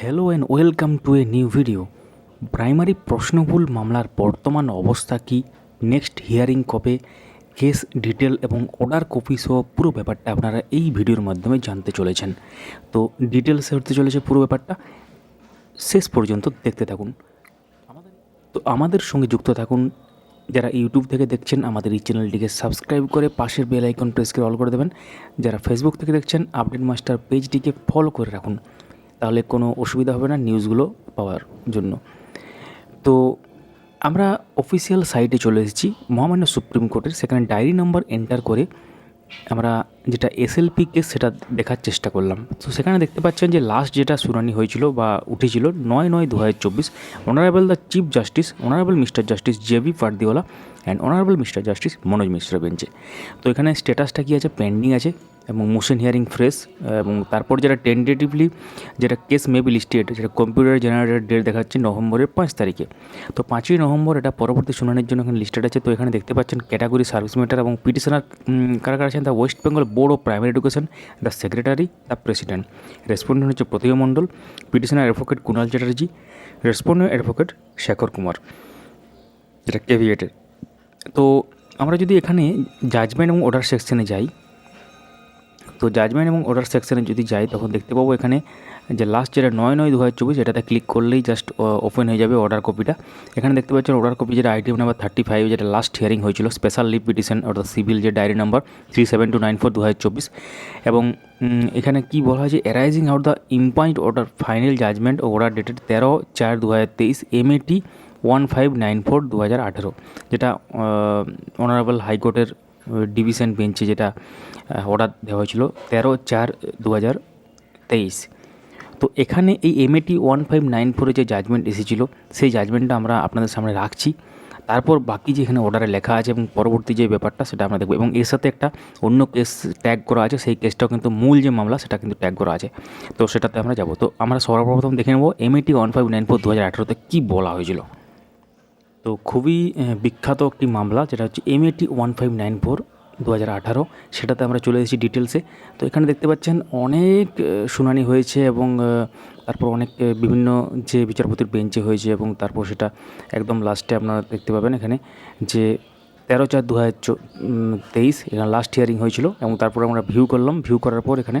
Hello and welcome to a new video primary প্রশ্নভুল মামলার বর্তমান অবস্থা কী? নেক্সট হিয়ারিং কবে? কেস ডিটেল এবং অর্ডার কপি সহ পুরো ব্যাপারটা আপনারা এই ভিডিওর মাধ্যমে জানতে চলেছেন। তো ডিটেলসে হতে চলেছে পুরো ব্যাপারটা। শেষ পর্যন্ত দেখতে থাকুন। তো আমাদের সঙ্গে যুক্ত থাকুন। যারা ইউটিউব থেকে দেখছেন, আমাদের এই চ্যানেলটিকে সাবস্ক্রাইব করে পাশের বেল আইকন প্রেস করে অল করে দেবেন। যারা ফেসবুক থেকে দেখছেন, আপডেট মাস্টার পেজটিকে ফলো করে রাখুন। তাহলে কোনো অসুবিধা হবে না নিউজগুলো পাওয়ার জন্য। তো আমরা অফিসিয়াল সাইটে চলে এসেছি, মহামান্য সুপ্রিম কোর্টের। সেখানে ডায়েরি নম্বর এন্টার করে আমরা যেটা এসএলপি কেস সেটা দেখার চেষ্টা করলাম। তো সেখানে দেখতে পাচ্ছেন যে লাস্ট যেটা শুনানি হয়েছিল বা উঠেছিল নয় নয় দু হাজার চব্বিশ honourable the chief justice honourable mister justice JB Pardiwala and honourable mister justice Manoj Mishra বেঞ্চে তো এখানে স্ট্যাটাসটা কী আছে? পেন্ডিং আছে। এবং মোশন হিয়ারিং ফ্রেশ এবং তারপর যেটা টেন্টেটিভলি যেটা কেস মেবি লিস্টেড যেটা কম্পিউটার জেনারেটেড ডেট দেখাচ্ছে নভেম্বরের পাঁচ তারিখে। তো পাঁচই নভেম্বর এটা পরবর্তী শুনানির জন্য এখানে লিস্টেড আছে। তো এখানে দেখতে পাচ্ছেন ক্যাটাগরি সার্ভিস ম্যাটার এবং পিটিশনার কারা কারা আছেন? The West Bengal board of primary education the secretary the president respondent হচ্ছে Pratima Mondal petitioner advocate Kunal Chatterjee respondent advocate Shekhar Kumar যেটা কেভিয়েটের তো আমরা যদি এখানে জাজমেন্ট এবং অর্ডার সেকশনে যাই তো জাজমেন্ট এবং অর্ডার সেকশানে যদি যাই, তখন দেখতে পাবো এখানে যে লাস্ট যেটা নয় নয় দু হাজার চব্বিশ, এটাতে ক্লিক করলেই জাস্ট ওপেন হয়ে যাবে অর্ডার কপিটা এখানে দেখতে পাচ্ছেন অর্ডার কপি যেটা আইটেম নাম্বার থার্টি ফাইভ যেটা লাস্ট হিয়ারিং হয়েছিল স্পেশাল লিভ পিটিশন অর্থাৎ সিভিল যে diary number three seven two nine four দু হাজার চব্বিশ। এবং এখানে কি বলা হয়েছে? Arising out the impugned order final judgment O order dated তেরো চার দু হাজার তেইশ এম এটি ওয়ান ফাইভ নাইন ফোর দু হাজার আঠেরো, যেটা অনারেবল হাইকোর্টের ডিভিশন বেঞ্চে যেটা অর্ডার দেওয়া হয়েছিল তেরো চার দু হাজার তেইশ। তো এখানে এই এমএটি ওয়ান ফাইভ নাইন ফোরে যে জাজমেন্ট এসেছিল, সেই জাজমেন্টটা আমরা আপনাদের সামনে রাখছি। তারপর বাকি যে এখানে অর্ডারে লেখা আছে এবং পরবর্তী যে ব্যাপারটা, সেটা আমরা দেখব। এবং এর সাথে একটা অন্য কেস ট্যাগ করা আছে, সেই কেসটাও কিন্তু মূল যে মামলা, সেটা কিন্তু ট্যাগ করা আছে। তো সেটাতে আমরা যাব। তো আমরা সর্বপ্রথম দেখে নেব MAT one five nine four দু হাজার আঠেরোতে কী বলা হয়েছিল। তো খুবই বিখ্যাত একটি মামলা, যেটা হচ্ছে MAT one five nine four দু হাজার আঠারো। সেটাতে আমরা চলে এসেছি ডিটেলসে তো এখানে দেখতে পাচ্ছেন অনেক শুনানি হয়েছে এবং তারপর অনেক বিভিন্ন যে বিচারপতির বেঞ্চে হয়েছে এবং তারপর সেটা একদম লাস্টে আপনারা দেখতে পাবেন এখানে যে তেরো চার দু হাজার তেইশ, এখানে লাস্ট হিয়ারিং হয়েছিল এবং তারপর আমরা ভিউ করলাম। ভিউ করার পর এখানে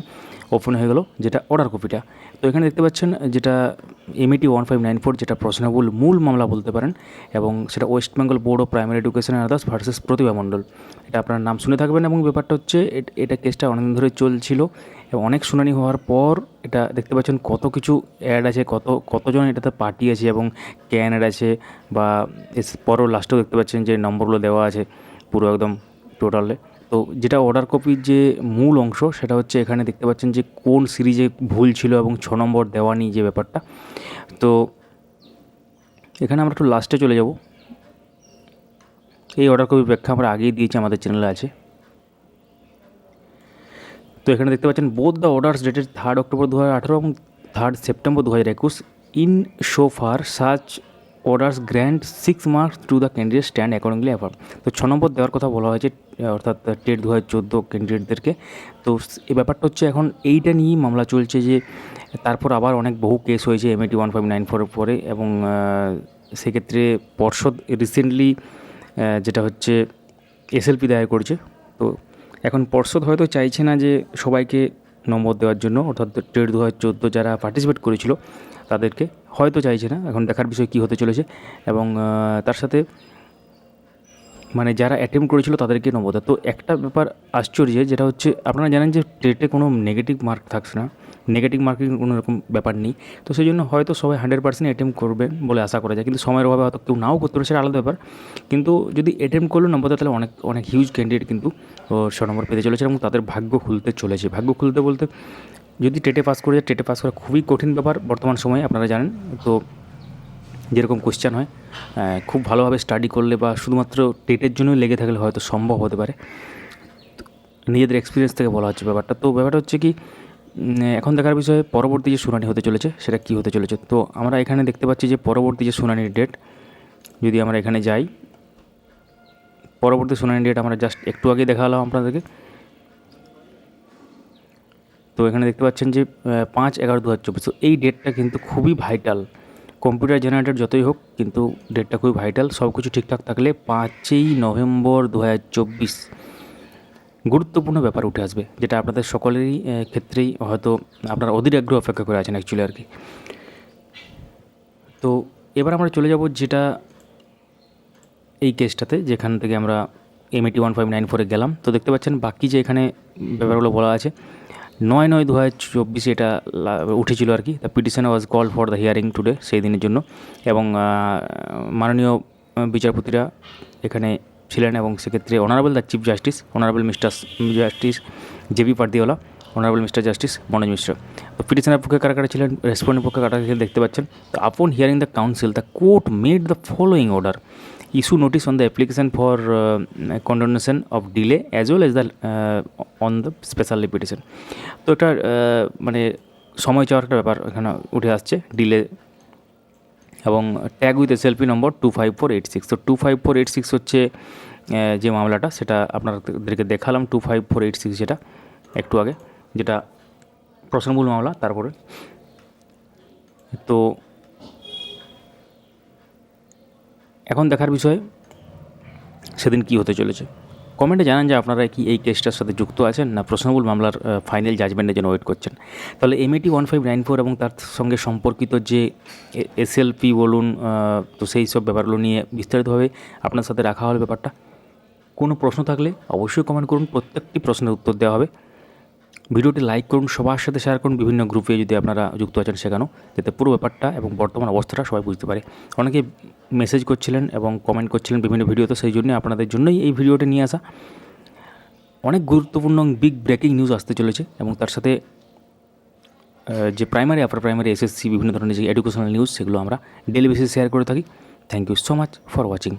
ওপেন হয়ে গেল, যেটা অর্ডার কপিটা তো এখানে দেখতে পাচ্ছেন, যেটা MAT one five nine four যেটা প্রশ্নবুল মূল মামলা বলতে পারেন, এবং সেটা West Bengal board of primary education and others versus Pratibha Mondal এটা আপনার নাম শুনে থাকবেন, এবং ব্যাপারটা হচ্ছে, এট- কেসটা অনেকদিন ধরে চলছিল, এবং অনেক শুনানি হওয়ার পর এটা দেখতে পাচ্ছেন কত কিছু অ্যাড আছে, কত, কতজন এটাতে পার্টি আছে, এবং ক্যান অ্যাড আছে, বা এস, পরও লাস্টেও দেখতে পাচ্ছেন যে নম্বরগুলো দেওয়া আছে, পুরো একদম টোটালে তো যেটা অর্ডার কপির যে মূল অংশ, সেটা হচ্ছে এখানে দেখতে পাচ্ছেন যে কোন সিরিজে ভুল ছিল এবং ছ নম্বর দেওয়া নিয়ে যে ব্যাপারটা। তো এখানে আমরা একটু লাস্টে চলে যাব। এই অর্ডার কপির ব্যাখ্যা আমরা আগেই দিয়েছি, আমাদের চ্যানেলে আছে। তো এখানে দেখতে পাচ্ছেন both the orders dated third October দু হাজার আঠেরো এবং থার্ড সেপ্টেম্বর দু হাজার একুশ in so far such orders grant six marks to the candidate stand accordingly affirm তো ছ নম্বর দেওয়ার কথা বলা হয়েছে অর্থাৎ টেট দু হাজার চোদ্দ ক্যান্ডিডেটদেরকে। তো এই ব্যাপারটা হচ্ছে এখন এইটা নিয়েই মামলা চলছে যে, তারপর আবার অনেক বহু কেস হয়েছে এমএটি ওয়ান ফাইভ নাইন ফোরের পরে এবং সেক্ষেত্রে পর্ষদ রিসেন্টলি যেটা হচ্ছে এসএলপি দায়ের করছে। তো এখন পর্ষদ হয়তো চাইছে না যে সবাইকে নম্বর দেওয়ার জন্য, অর্থাৎ টেট দু হাজার চোদ্দ যারা পার্টিসিপেট করেছিল, তাদেরকে হয়তো চাইছে না। এখন দেখার বিষয় কী হতে চলেছে এবং তার সাথে মানে যারা অ্যাটেম্প করেছিল তাদেরকে নম্বর তো একটা ব্যাপার আশ্চর্য, যেটা হচ্ছে আপনারা জানেন যে টেটে কোনো নেগেটিভ মার্ক থাকছে না। নেগেটিভ মার্কিং কোনো রকম ব্যাপার নেই। তো সেই জন্য হয়তো সবাই হান্ড্রেড পার্সেন্ট অ্যাটেম্প করবেন বলে আশা করা যায়। কিন্তু সময়ের অভাবে হয়তো কেউ নাও করতে পারে সেটা আলাদা ব্যাপার। কিন্তু যদি অ্যাটেম্প করলেও নম্বর তাহলে অনেক অনেক হিউজ ক্যান্ডিডেট কিন্তু ছ নম্বর পেতে চলেছে এবং তাদের ভাগ্য খুলতে চলেছে। ভাগ্য খুলতে বলতে যদি টেটে পাস করে যায় টেটে পাস করা খুবই কঠিন ব্যাপার বর্তমান সময়ে, আপনারা জানেন। তো যেরকম কোশ্চেন হয় খুব ভালোভাবে স্টাডি করলে বা শুধুমাত্র টেটের জন্যই লেগে থাকলে হয়তো সম্ভব হতে পারে। নিজেদের এক্সপিরিয়েন্স থেকে বলা হচ্ছে ব্যাপারটা। তো ব্যাপারটা হচ্ছে কি এখন দেখার বিষয়ে পরবর্তী যে শুনানি হতে চলেছে, সেটা কী হতে চলেছে? তো আমরা এখানে দেখতে পাচ্ছি যে পরবর্তী যে শুনানির ডেট যদি আমরা এখানে যাই, পরবর্তী শুনানি ডেট আমরা জাস্ট একটু আগে দেখালাম আপনাদেরকে। তো এখানে দেখতে পাচ্ছেন যে পাঁচ এগারো দু হাজার চব্বিশ। তো এই ডেটটা কিন্তু খুবই ভাইটাল কম্পিউটার জেনারেটর যতই হোক, কিন্তু ডেটটা খুবই ভাইটাল সব কিছু ঠিকঠাক থাকলে পাঁচই নভেম্বর দু হাজার চব্বিশ গুরুত্বপূর্ণ ব্যাপার উঠে আসবে, যেটা আপনাদের সকলেরই ক্ষেত্রেই হয়তো আপনারা অধীর আগ্রহ অপেক্ষা করে আছেন অ্যাকচুয়ালি আর কি। তো এবার আমরা চলে যাব যেটা এই কেসটাতে যেখান থেকে আমরা এমএটি ওয়ান ফাইভ নাইন ফোরে গেলাম। তো দেখতে পাচ্ছেন বাকি যে এখানে ব্যাপারগুলো বলা আছে নয় নয় দু হাজার চব্বিশে এটা উঠেছিল আর কি। The petition was call for the hearing today সেই দিনের জন্য। এবং মাননীয় বিচারপতিরা এখানে ছিলেন এবং সেক্ষেত্রে honourable the chief justice honourable mister justice JB Pardiwala honourable mister justice Manoj Mishra তো পিটিশনের পক্ষে কারা কারা ছিলেন? রেসপন্ডের পক্ষে কারা ছিলেন দেখতে পাচ্ছেন। তো upon hearing the counsel the court made the following order issue notice on the application uh, condonation of delay as well as the uh, on the special petition তো এটা uh, মানে সময় চাওয়ার একটা ব্যাপার এখানে উঠে আসছে ডিলে এবং tag with SLP number two five four eight six তো two five four eight six হচ্ছে আহ, যে মামলাটা সেটা আপনাদেরকে দেখালাম two five four eight six যেটা একটু আগে যেটা প্রশ্নমূল মামলা তারপরে। তো এখন দেখার বিষয়, সেদিন কি হতে চলেছে? কমেন্টে জানান যে আপনারা কি এই কেসটার সাথে যুক্ত আছেন না প্রশ্নবুল মামলার ফাইনাল জাজমেন্টের জন্য ওয়েট করছেন? তাহলে MAT one five nine four এবং তার সঙ্গে সম্পর্কিত যে এসএলপি বলুন তো সেই সব ব্যাপারগুলো নিয়ে বিস্তারিতভাবে আপনার সাথে রাখা হলে ব্যাপারটা। কোনো প্রশ্ন থাকলে অবশ্যই কমেন্ট করুন, প্রত্যেকটি প্রশ্নের উত্তর দেওয়া হবে। ভিডিওটি লাইক করুন, সবার সাথে শেয়ার করুন, বিভিন্ন গ্রুপে যদি আপনারা যুক্ত আছেন সেখানেও, যাতে পুরো ব্যাপারটা এবং বর্তমান অবস্থাটা সবাই বুঝতে পারে। অনেকে মেসেজ করছিলেন এবং কমেন্ট করছিলেন বিভিন্ন ভিডিওতে, সেই জন্যই আপনাদের জন্যই এই ভিডিওটি নিয়ে আসা। অনেক গুরুত্বপূর্ণ বিগ ব্রেকিং নিউজ আসতে চলেছে এবং তার সাথে যে প্রাইমারি আপার প্রাইমারি এসএসসি বিভিন্ন ধরনের যে এডুকেশনাল নিউজ সেগুলো আমরা ডেলি বেসিসে শেয়ার করে থাকি। Thank you so much for watching